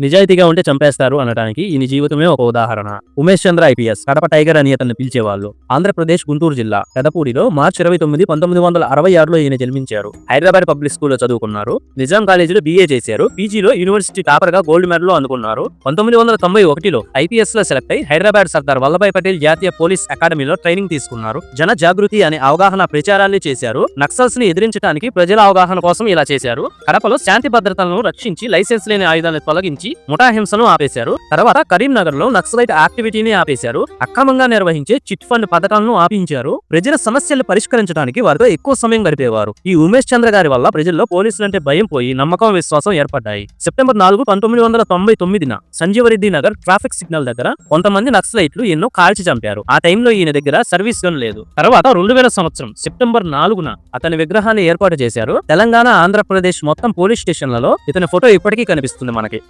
నిజాయితీగా ఉంటే చంపేస్తారు అనడానికి ఈయన జీవితమే ఒక ఉదాహరణ. ఉమేష్ చంద్ర ఐపీఎస్ కడప టైగర్ అని అతన్ని పిలిచేవాళ్ళు. ఆంధ్రప్రదేశ్ గుంటూరు జిల్లా పెదపూడిలో మార్చి ఇరవై తొమ్మిది పంతొమ్మిది వందల అరవై ఆరులో ఈయన జన్మించారు. హైదరాబాద్ పబ్లిక్ స్కూల్లో చదువుకున్నారు. నిజాం కాలేజీలో బీఏ చేశారు. పీజీలో యూనివర్సిటీ టాపర్గా గోల్డ్ మెడల్ అందుకున్నారు. పంతొమ్మిది వందల తొంభై ఒకటిలో ఐపీఎస్లో సెలెక్ట్ అయి హైదరాబాద్ సర్దార్ వల్లభాయ్ పటేల్ జాతీయ పోలీస్ అకాడమీలో ట్రైనింగ్ తీసుకున్నారు. జన జాగృతి అనే అవగాహన ప్రచారాన్ని చేశారు. నక్సల్స్ని ఎదిరించడానికి ప్రజల అవగాహన కోసం ఇలా చేశారు. కడపలో శాంతి భద్రతలను రక్షించి లైసెన్స్ లేని ఆయుధాలను తొలగించి ముఠా హింసను ఆపేశారు. తర్వాత కరీంనగర్లో నక్సలైట్ యాక్టివిటీని ఆపేశారు. అక్రమంగా నిర్వహించే చిట్ ఫండ్ పథకాలను ఆపించారు. ప్రజల సమస్యలు పరిష్కరించడానికి వారితో ఎక్కువ సమయం గడిపేవారు. ఈ ఉమేష్ చంద్ర గారి వల్ల ప్రజల్లో పోలీసులంటే భయం పోయి నమ్మకం విశ్వాసం ఏర్పడ్డాయి. సెప్టెంబర్ నాలుగు పంతొమ్మిది వందల తొంభై తొమ్మిదిన సంజీవరెడ్డి నగర్ ట్రాఫిక్ సిగ్నల్ దగ్గర కొంతమంది నక్సలైట్లు ఎన్నో కాల్చి చంపారు. ఆ టైంలో ఈయన దగ్గర సర్వీస్ గన్ లేదు. తర్వాత రెండు వేల సంవత్సరం సెప్టెంబర్ నాలుగున అతని విగ్రహాన్ని ఏర్పాటు చేశారు. తెలంగాణ ఆంధ్రప్రదేశ్ మొత్తం పోలీస్ స్టేషన్లలో ఇతని ఫోటో ఇప్పటికీ కనిపిస్తుంది మనకి.